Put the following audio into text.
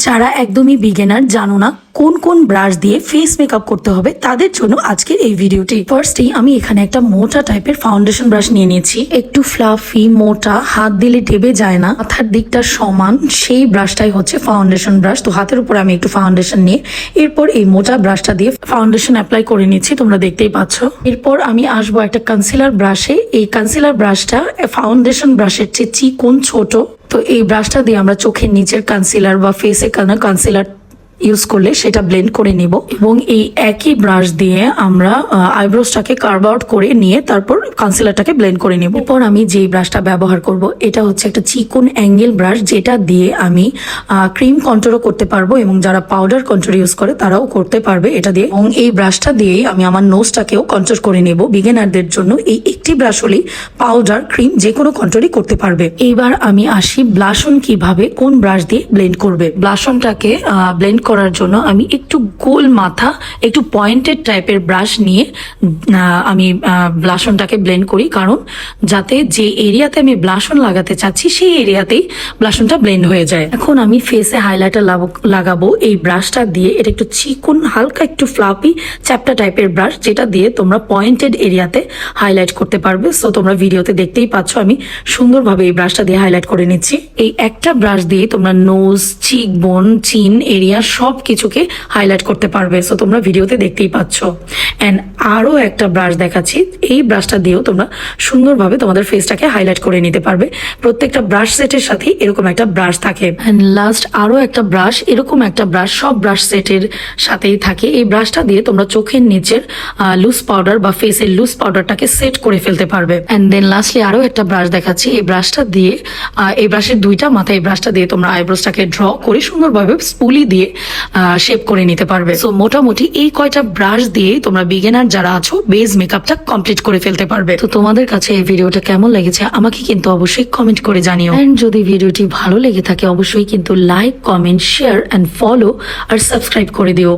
যারা একদমই বিগিনার জানো না কোন কোন ব্রাশ দিয়ে ফেস মেকআপ করতে হবে তাদের জন্য আজকের এই ভিডিওটি। ফার্স্টেই আমি এখানে একটা মোটা টাইপের ফাউন্ডেশন ব্রাশ নিয়ে নিয়েছি। একটু ফ্লাফি মোটা, হাত দিলে ডেবে যায় না। মাথার দিকটা সমান, সেই ব্রাশটাই হচ্ছে ফাউন্ডেশন ব্রাশ তো হাতের উপরে আমি একটু ফাউন্ডেশন নিয়ে এরপর এই মোটা ব্রাশটা দিয়ে ফাউন্ডেশন অ্যাপ্লাই করে নিচ্ছি, তোমরা দেখতেই পাচ্ছ। এরপর আমি আসব একটা কনসিলার ব্রাশে এই কনসিলার ব্রাশটা ফাউন্ডেশন ব্রাশের চেয়ে চিকন ছোট। তো এই ব্রাশটা দিয়ে আমরা চোখের নিচের কনসিলার বা ফেসে কনসিলার ইউজ করলে সেটা ব্লেন্ড করে নিব এবং এই একই ব্রাশ দিয়ে আমরা আইব্রোসটাকে কার্ভ আউট করে নিয়ে তারপর কনসিলারটাকে ব্লেন্ড করে নিব। এরপর আমি যেই ব্রাশটা ব্যবহার করব, এটা হচ্ছে একটা চিকন অ্যাঙ্গেল ব্রাশ যেটা দিয়ে আমি ক্রিম কন্ট্রোলও করতে পারব এবং যারা পাউডার কন্ট্রোল ইউজ করে তারাও করতে পারবে এটা দিয়ে। এবং এই ব্রাশটা দিয়েই আমি আমার নোজটাকেও কন্ট্রোল করে নেব। বিগিনারদের জন্য এই একটি ব্রাশ হলেই পাউডার ক্রিম যে কোনো কন্ট্রোলই করতে পারবে। এইবার আমি আসি ব্লাশন কীভাবে, কোন ব্রাশ দিয়ে ব্লেন্ড করবে। ব্লাশনটাকে ব্লেন্ড করার জন্য আমি একটু গোল মাথা, একটু পয়েন্টেড টাইপের ব্রাশ নিয়ে আমি ব্লাসনটাকে ব্লেন্ড করি। কারণ যাতে যে এরিয়াতে আমি ব্লাসন লাগাতে চাচ্ছি, সেই এরিয়াতেই ব্লাসনটা ব্লেন্ড হয়ে যায়। এখন আমি ফেসে হাইলাইটার লাগাবো। এই ব্রাশটা দিয়ে, এটা একটু চিকন, হালকা, একটু ফ্লাপি চ্যাপটা টাইপের ব্রাশ যেটা দিয়ে তোমরা পয়েন্টেড এরিয়াতে হাইলাইট করতে পারবে। সো তোমরা ভিডিওতে দেখতেই পাচ্ছ, আমি সুন্দরভাবে এই ব্রাশটা দিয়ে হাইলাইট করে নিচ্ছি। এই একটা ব্রাশ দিয়ে তোমরা নোজ চিক বোন চিন এরিয়া সব কিছুকে হাইলাইট করতে পারবে। সো তোমরা ভিডিওতে দেখতেই পাচ্ছ। অ্যান্ড আরও একটা ব্রাশ দেখাচ্ছি। এই ব্রাশটা দিয়েও তোমরা সুন্দরভাবে তোমাদের ফেসটাকে হাইলাইট করে নিতে পারবে। প্রত্যেকটা ব্রাশ সেটের সাথে এরকম একটা ব্রাশ থাকে। অ্যান্ড লাস্ট আরও একটা ব্রাশ এরকম একটা ব্রাশ সব ব্রাশ সেটের সাথেই থাকে। এই ব্রাশটা দিয়ে তোমরা চোখের নিচের লুজ পাউডার বা ফেসের লুজ পাউডারটাকে সেট করে ফেলতে পারবে। অ্যান্ড দেন লাস্টলি আরও একটা ব্রাশ দেখাচ্ছি। এই ব্রাশটা দিয়ে এই ব্রাশের দুইটা মাথা এই ব্রাশটা দিয়ে তোমরা আইব্রোসটাকে ড্র করে সুন্দরভাবে স্পুলি দিয়ে শেপ করে নিতে পারবে। সো মোটামুটি এই কয়টা ব্রাশ দিয়ে তোমরা বিগেনার যারা আছো বেস মেকআপটা কমপ্লিট করে ফেলতে পারবে। তো তোমাদের কাছে এই ভিডিওটা কেমন লেগেছে, আমাকে কিন্তু অবশ্যই কমেন্ট করে জানিও। এন্ড যদি ভিডিওটি ভালো লেগে থাকে, অবশ্যই কিন্তু like comment share and follow R subscribe করে দিও।